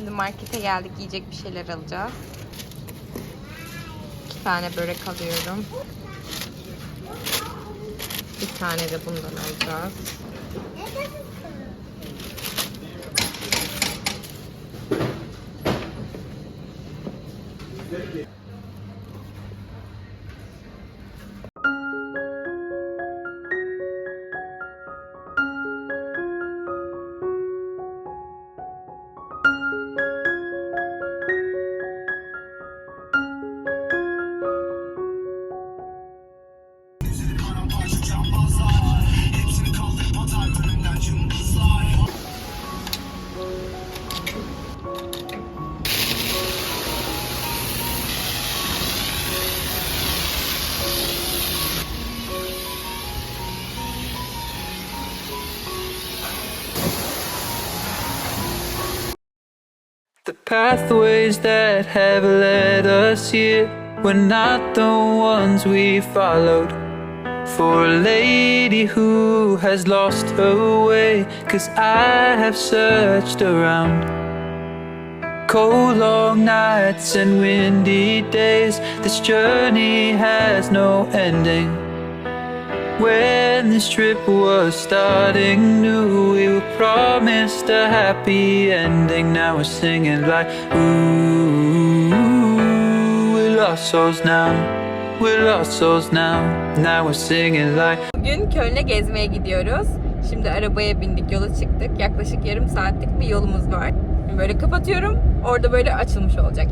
Şimdi markete geldik. Yiyecek bir şeyler alacağız. İki tane börek alıyorum. Bir tane de bundan alacağız. The pathways that have led us here were not the ones we followed. For a lady who has lost her way, cause I have searched around. Cold long nights and windy days, this journey has no ending. When this trip was starting new, we were promised a happy ending. Now we're singing like, ooh, we lost souls now, we lost souls now. Now we're singing like, Bugün Köln'e gezmeye gidiyoruz. Şimdi arabaya bindik, yola çıktık. Yaklaşık yarım saatlik bir yolumuz var. Böyle kapatıyorum. Orada böyle açılmış olacak.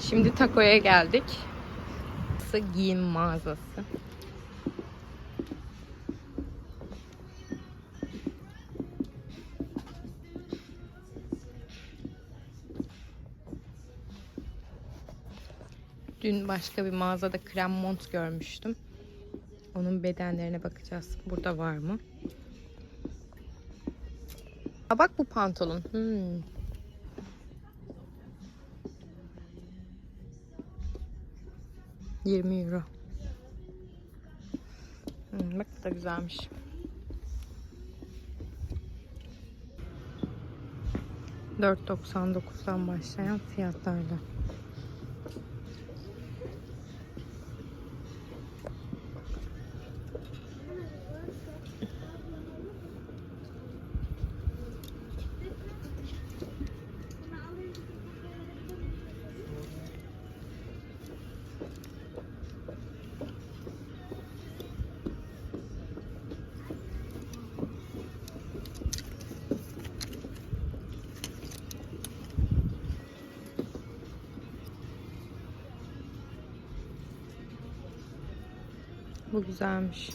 Şimdi Tako'ya geldik. Burası giyim mağazası. Dün başka bir mağazada krem mont görmüştüm. Onun bedenlerine bakacağız. Burada var mı? Aa bak bu pantolon. Hmm. Yirmi euro. Hmm, bak da güzelmiş. $4.99'dan başlayan fiyatlarla. Bu güzelmiş.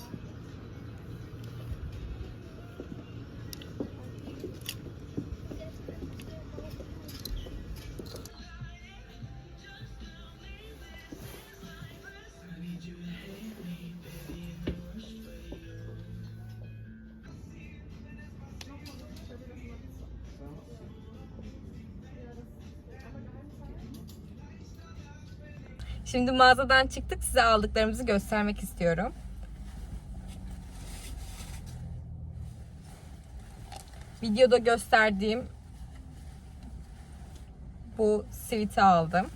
Şimdi mağazadan çıktık. Size aldıklarımızı göstermek istiyorum. Videoda gösterdiğim bu siviti aldım.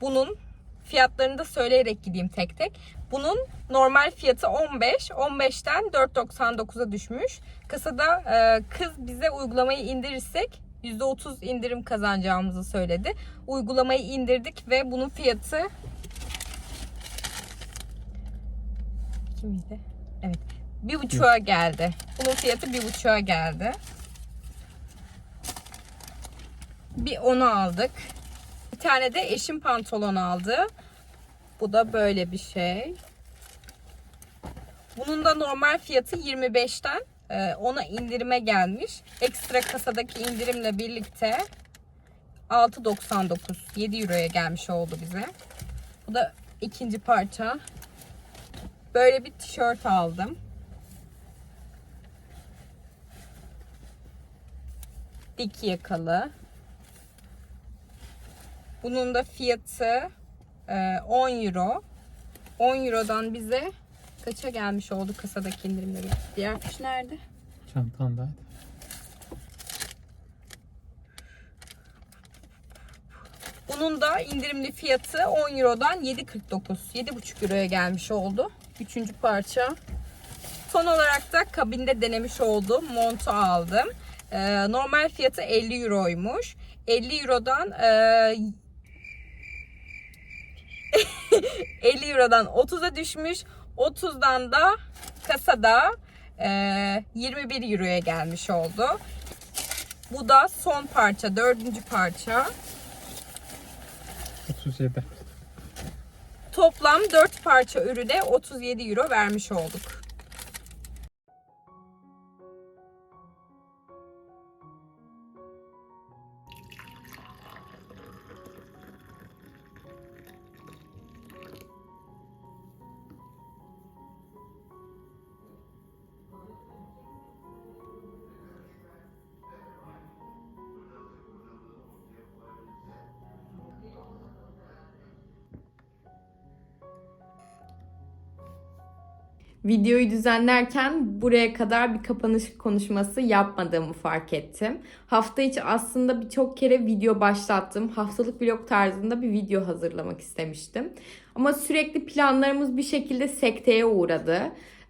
Bunun fiyatlarını da söyleyerek gideyim tek tek. Bunun normal fiyatı 15. 15'ten 4.99'a düşmüş. Kasada e, kız bize uygulamayı indirirsek %30 indirim kazanacağımızı söyledi. Uygulamayı indirdik ve bunun fiyatı İki miydi? Evet. Bir buçuğa geldi. Bunun fiyatı bir buçuğa geldi. Bir onu aldık. Bir tane de eşim pantolon aldı. Bu da böyle bir şey. Bunun da normal fiyatı 25'ten e, ona indirime gelmiş. Ekstra kasadaki indirimle birlikte 6.99 7 euroya gelmiş oldu bize. Bu da ikinci parça. Böyle bir tişört aldım. Dik yakalı. Bunun da fiyatı e, 10 euro. 10 eurodan bize Kaça gelmiş oldu kasadaki indirimleri? Diğer kuş nerede? Çantandaydı. Bunun da indirimli fiyatı 10 Euro'dan 7.49. 7.5 Euro'ya gelmiş oldu. Üçüncü parça. Son olarak da kabinde denemiş olduğum montu aldım. Ee, normal fiyatı 50 Euro'ymuş. 50 Euro'dan e, 50 Euro'dan 30'a düşmüş. 30'dan da kasada e, 21 Euro'ya gelmiş oldu. Bu da son parça, dördüncü parça. 37. Toplam 4 parça ürüne 37 euro vermiş olduk. Videoyu düzenlerken buraya kadar bir kapanış konuşması yapmadığımı fark ettim. Hafta içi aslında birçok kere video başlattım. Haftalık vlog tarzında bir video hazırlamak istemiştim. Ama sürekli planlarımız bir şekilde sekteye uğradı.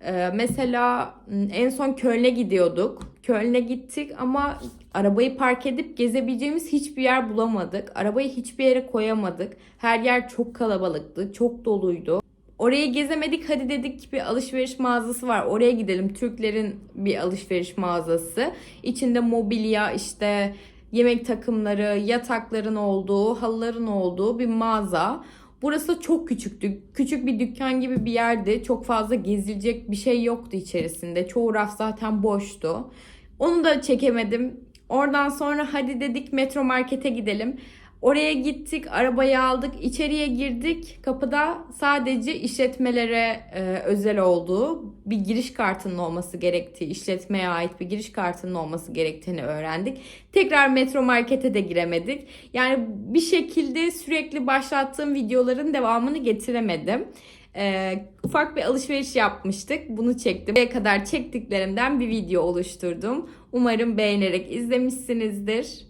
Ee, mesela en son Köln'e gidiyorduk. Köln'e gittik ama arabayı park edip gezebileceğimiz hiçbir yer bulamadık. Arabayı hiçbir yere koyamadık. Her yer çok kalabalıktı, çok doluydu. Orayı gezemedik hadi dedik bir alışveriş mağazası var oraya gidelim. Türklerin bir alışveriş mağazası. İçinde mobilya işte yemek takımları, yatakların olduğu, halıların olduğu bir mağaza. Burası çok küçüktü. Küçük bir dükkan gibi bir yerdi. Çok fazla gezilecek bir şey yoktu içerisinde. Çoğu raf zaten boştu. Onu da çekemedim. Oradan sonra hadi dedik metro markete gidelim. Oraya gittik, arabayı aldık, içeriye girdik. Kapıda sadece işletmelere e, özel olduğu bir giriş kartının olması gerektiği, işletmeye ait bir giriş kartının olması gerektiğini öğrendik. Tekrar metro markete de giremedik. Yani bir şekilde sürekli başlattığım videoların devamını getiremedim. E, ufak bir alışveriş yapmıştık. Bunu çektim. Buraya kadar çektiklerimden bir video oluşturdum. Umarım beğenerek izlemişsinizdir.